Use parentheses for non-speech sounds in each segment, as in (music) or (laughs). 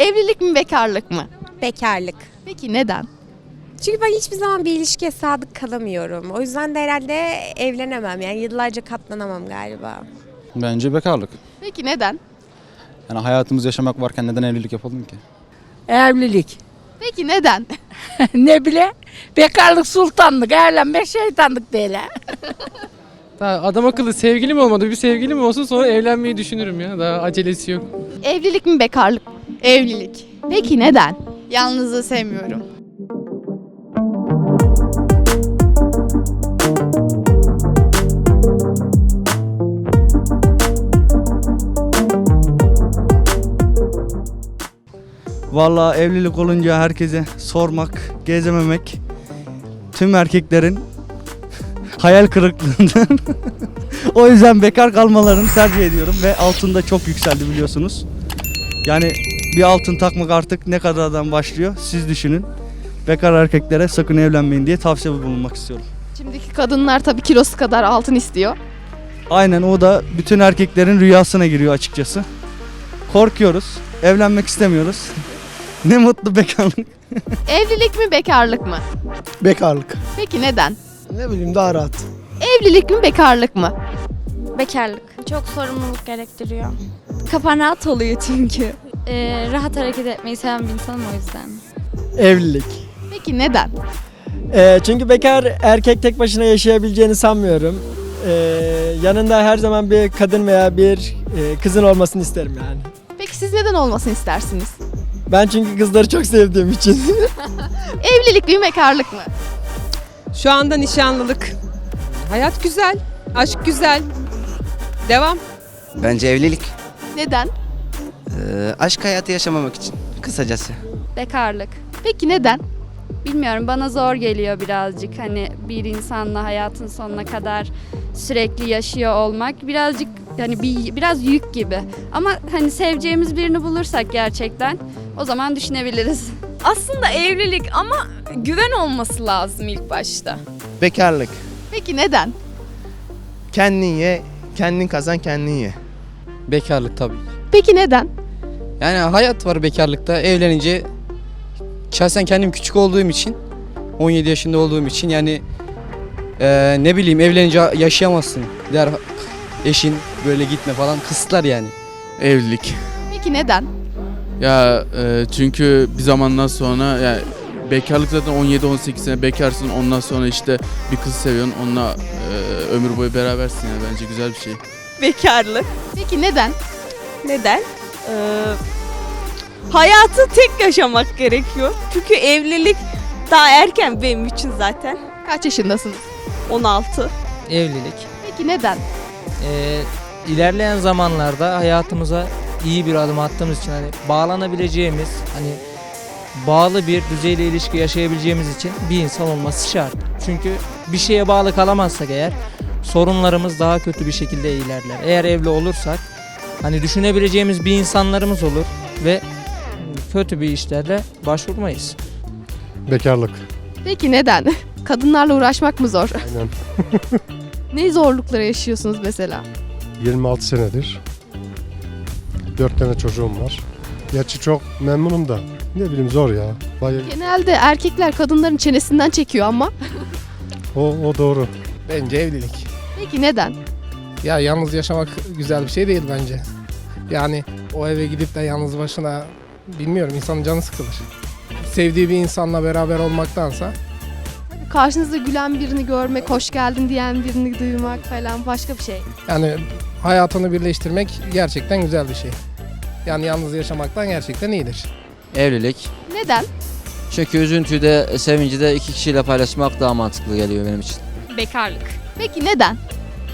Evlilik mi bekarlık mı? Bekarlık. Peki neden? Çünkü ben hiçbir zaman bir ilişkiye sadık kalamıyorum. O yüzden de herhalde evlenemem. Yani yıllarca katlanamam galiba. Bence bekarlık. Peki neden? Yani hayatımızı yaşamak varken neden evlilik yapalım ki? Evlilik. Peki neden? (laughs) ne bile? Bekarlık sultanlık, evlenmek şeytanlık değil. ha. (laughs) Daha adam akıllı sevgilim olmadı. Bir sevgilim olsun sonra evlenmeyi düşünürüm ya. Daha acelesi yok. Evlilik mi bekarlık mı? Evlilik. Peki neden? Yalnızlığı sevmiyorum. Vallahi evlilik olunca herkese sormak, gezememek tüm erkeklerin (laughs) hayal kırıklığından. (laughs) o yüzden bekar kalmalarını tercih ediyorum ve altında çok yükseldi biliyorsunuz. Yani bir altın takmak artık ne kadardan başlıyor siz düşünün. Bekar erkeklere sakın evlenmeyin diye tavsiye bulunmak istiyorum. Şimdiki kadınlar tabii kilosu kadar altın istiyor. Aynen o da bütün erkeklerin rüyasına giriyor açıkçası. Korkuyoruz, evlenmek istemiyoruz. (laughs) ne mutlu bekarlık. (laughs) Evlilik mi bekarlık mı? Bekarlık. Peki neden? Ne bileyim daha rahat. Evlilik mi bekarlık mı? Bekarlık. Çok sorumluluk gerektiriyor. Kafan rahat oluyor çünkü. Ee, rahat hareket etmeyi seven bir insanım o yüzden. Evlilik. Peki neden? Ee, çünkü bekar erkek tek başına yaşayabileceğini sanmıyorum. Ee, yanında her zaman bir kadın veya bir e, kızın olmasını isterim yani. Peki siz neden olmasını istersiniz? Ben çünkü kızları çok sevdiğim için. (laughs) Evlilik mi bekarlık mı? Şu anda nişanlılık. Hayat güzel, aşk güzel. Devam. Bence evlilik. Neden? Ee, aşk hayatı yaşamamak için kısacası. Bekarlık. Peki neden? Bilmiyorum bana zor geliyor birazcık. Hani bir insanla hayatın sonuna kadar sürekli yaşıyor olmak birazcık hani bir biraz yük gibi. Ama hani seveceğimiz birini bulursak gerçekten o zaman düşünebiliriz. Aslında evlilik ama güven olması lazım ilk başta. Bekarlık. Peki neden? Kendin ye, kendin kazan, kendin ye. Bekarlık tabii. Peki neden? Yani hayat var bekarlıkta. Evlenince şahsen kendim küçük olduğum için 17 yaşında olduğum için yani eee, ne bileyim evlenince yaşayamazsın. Der eşin böyle gitme falan kısıtlar yani. Evlilik. Peki neden? Ya e, çünkü bir zamandan sonra ya bekarlık zaten 17-18 sene bekarsın ondan sonra işte bir kız seviyorsun onunla e, ömür boyu berabersin yani bence güzel bir şey. Bekarlık. Peki neden? Neden? Ee, hayatı tek yaşamak gerekiyor. Çünkü evlilik daha erken benim için zaten. Kaç yaşındasınız? 16. Evlilik. Peki neden? Ee, ilerleyen zamanlarda hayatımıza iyi bir adım attığımız için hani bağlanabileceğimiz, hani bağlı bir düzeyli ilişki yaşayabileceğimiz için bir insan olması şart. Çünkü bir şeye bağlı kalamazsak eğer sorunlarımız daha kötü bir şekilde ilerler. Eğer evli olursak hani düşünebileceğimiz bir insanlarımız olur ve kötü bir işlerle başvurmayız. Bekarlık. Peki neden? (laughs) Kadınlarla uğraşmak mı zor? Aynen. (laughs) ne zorlukları yaşıyorsunuz mesela? 26 senedir. 4 tane çocuğum var. Gerçi çok memnunum da. Ne bileyim zor ya. Bayağı, Genelde erkekler kadınların çenesinden çekiyor ama. o, o doğru. Bence evlilik. Peki neden? Ya yalnız yaşamak güzel bir şey değil bence. Yani o eve gidip de yalnız başına bilmiyorum insanın canı sıkılır. Sevdiği bir insanla beraber olmaktansa Karşınızda gülen birini görmek, hoş geldin diyen birini duymak falan başka bir şey. yani hayatını birleştirmek gerçekten güzel bir şey. Yani yalnız yaşamaktan gerçekten iyidir. Evlilik. Neden? Çünkü üzüntüyü de sevinci de iki kişiyle paylaşmak daha mantıklı geliyor benim için. Bekarlık. Peki neden?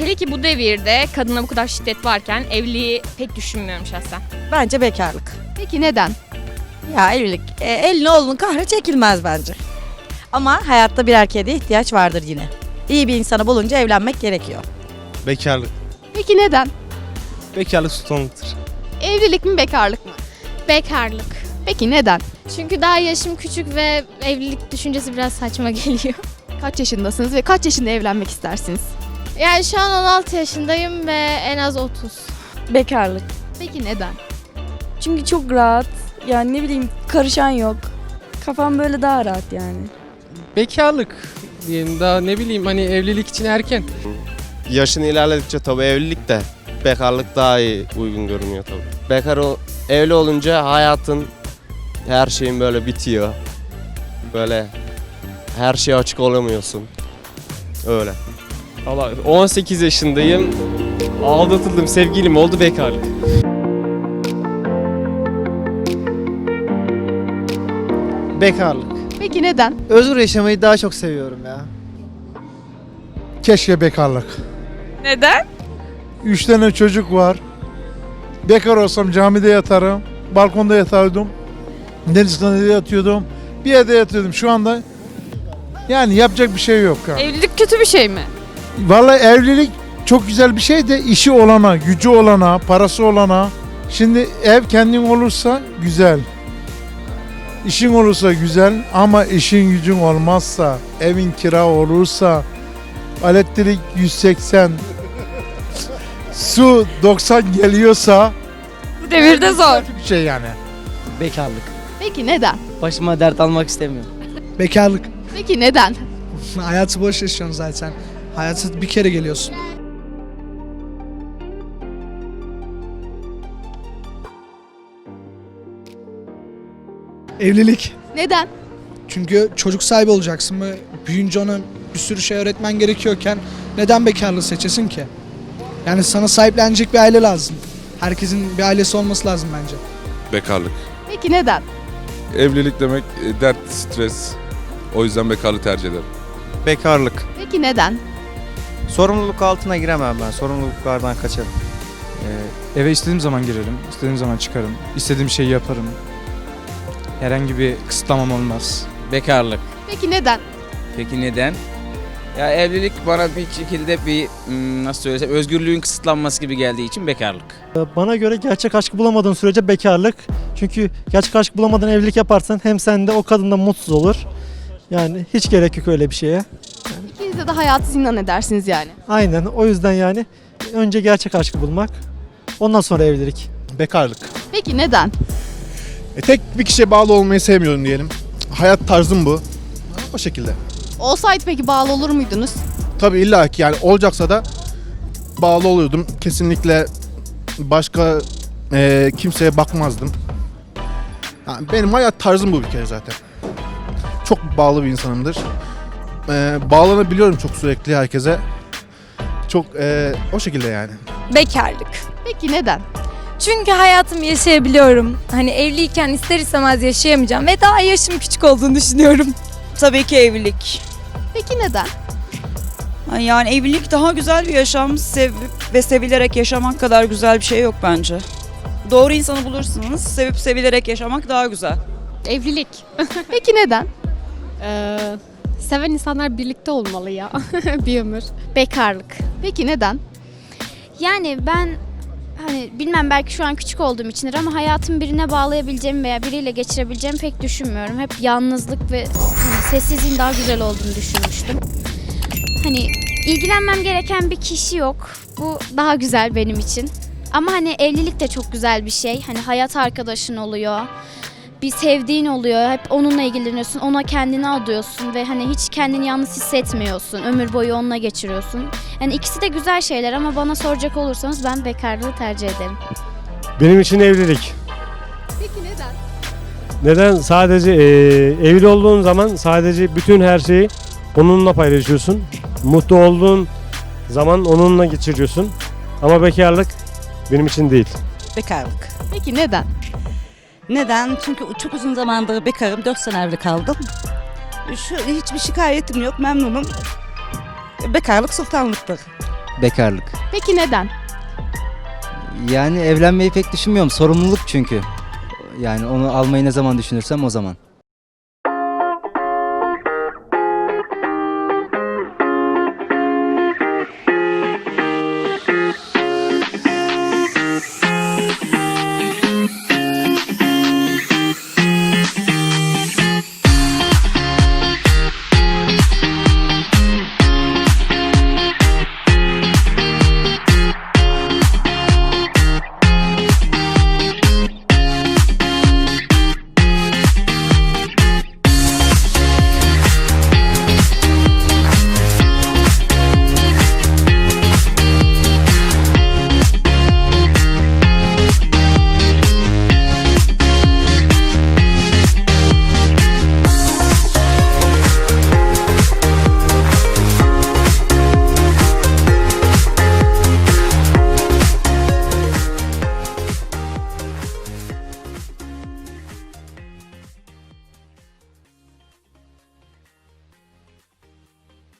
Hele ki bu devirde kadına bu kadar şiddet varken evliliği pek düşünmüyorum şahsen. Bence bekarlık. Peki neden? Ya evlilik, e, elin oğlunun kahrı çekilmez bence. Ama hayatta bir erkeğe de ihtiyaç vardır yine. İyi bir insanı bulunca evlenmek gerekiyor. Bekarlık. Peki neden? Bekarlık sultanlıktır. Evlilik mi bekarlık mı? Bekarlık. Peki neden? Çünkü daha yaşım küçük ve evlilik düşüncesi biraz saçma geliyor. Kaç yaşındasınız ve kaç yaşında evlenmek istersiniz? Yani şu an 16 yaşındayım ve en az 30. Bekarlık. Peki neden? Çünkü çok rahat. Yani ne bileyim karışan yok. Kafam böyle daha rahat yani. Bekarlık diyelim daha ne bileyim hani evlilik için erken. Yaşın ilerledikçe tabii evlilik de bekarlık daha iyi uygun görünüyor tabii. Bekar ol, evli olunca hayatın her şeyin böyle bitiyor. Böyle her şeye açık olamıyorsun. Öyle. Valla 18 yaşındayım. Aldatıldım sevgilim oldu bekarlık. Bekarlık. Peki neden? Özgür yaşamayı daha çok seviyorum ya. Keşke bekarlık. Neden? Üç tane çocuk var. Bekar olsam camide yatarım. Balkonda yatardım. Deniz kenarında yatıyordum. Bir yerde yatıyordum. Şu anda yani yapacak bir şey yok. Yani. Evlilik kötü bir şey mi? Vallahi evlilik çok güzel bir şey de işi olana, gücü olana, parası olana. Şimdi ev kendin olursa güzel. İşin olursa güzel ama işin gücün olmazsa, evin kira olursa, elektrik 180, su 90 geliyorsa Bu devirde zor. bir şey yani. Bekarlık. Peki neden? Başıma dert almak istemiyorum. Bekarlık. Peki neden? Hayatı boş yaşıyorsun zaten. Hayatı bir kere geliyorsun. Evlilik. Neden? Çünkü çocuk sahibi olacaksın ve büyüyünce ona bir sürü şey öğretmen gerekiyorken neden bekarlığı seçesin ki? Yani sana sahiplenecek bir aile lazım. Herkesin bir ailesi olması lazım bence. Bekarlık. Peki neden? Evlilik demek e, dert, stres. O yüzden bekarlığı tercih ederim. Bekarlık. Peki neden? Sorumluluk altına giremem ben. Sorumluluklardan kaçarım. eve istediğim zaman girerim, istediğim zaman çıkarım, istediğim şeyi yaparım. Herhangi bir kısıtlamam olmaz. Bekarlık. Peki neden? Peki neden? Ya evlilik bana bir şekilde bir hmm, nasıl söylesem özgürlüğün kısıtlanması gibi geldiği için bekarlık. Bana göre gerçek aşkı bulamadığın sürece bekarlık. Çünkü gerçek aşk bulamadan evlilik yaparsan hem sen de o kadın da mutsuz olur. Yani hiç gerek yok öyle bir şeye. İkinize de hayatı zindan edersiniz yani. Aynen o yüzden yani önce gerçek aşkı bulmak. Ondan sonra evlilik. Bekarlık. Peki neden? E, tek bir kişiye bağlı olmayı sevmiyorum diyelim. Hayat tarzım bu. O şekilde. Olsaydı peki bağlı olur muydunuz? Tabii illa ki yani olacaksa da bağlı oluyordum. Kesinlikle başka e, kimseye bakmazdım. Yani benim hayat tarzım bu bir kere zaten. Çok bağlı bir insanımdır. E, bağlanabiliyorum çok sürekli herkese. Çok e, o şekilde yani. Bekarlık. Peki neden? Çünkü hayatımı yaşayabiliyorum. Hani evliyken ister istemez yaşayamayacağım ve daha yaşım küçük olduğunu düşünüyorum. Tabii ki evlilik. Peki neden? Yani evlilik daha güzel bir yaşam. Sevip ve sevilerek yaşamak kadar güzel bir şey yok bence. Doğru insanı bulursunuz. Sevip sevilerek yaşamak daha güzel. Evlilik. (laughs) Peki neden? Seven insanlar birlikte olmalı ya (laughs) bir ömür. Bekarlık. Peki neden? Yani ben hani bilmem belki şu an küçük olduğum içindir ama hayatımı birine bağlayabileceğimi veya biriyle geçirebileceğimi pek düşünmüyorum. Hep yalnızlık ve hani sessizliğin daha güzel olduğunu düşünmüştüm. Hani ilgilenmem gereken bir kişi yok. Bu daha güzel benim için. Ama hani evlilik de çok güzel bir şey. Hani hayat arkadaşın oluyor. Bir sevdiğin oluyor. Hep onunla ilgileniyorsun. Ona kendini adıyorsun ve hani hiç kendini yalnız hissetmiyorsun. Ömür boyu onunla geçiriyorsun. Yani ikisi de güzel şeyler ama bana soracak olursanız ben bekarlığı tercih ederim. Benim için evlilik. Peki neden? Neden? Sadece evli olduğun zaman sadece bütün her şeyi onunla paylaşıyorsun. Mutlu olduğun zaman onunla geçiriyorsun. Ama bekarlık benim için değil. Bekarlık. Peki neden? Neden? Çünkü çok uzun zamandır bekarım. 4 sene evli kaldım. Şu, hiçbir şikayetim yok. Memnunum. Bekarlık sultanlıktır. Bekarlık. Peki neden? Yani evlenmeyi pek düşünmüyorum. Sorumluluk çünkü. Yani onu almayı ne zaman düşünürsem o zaman.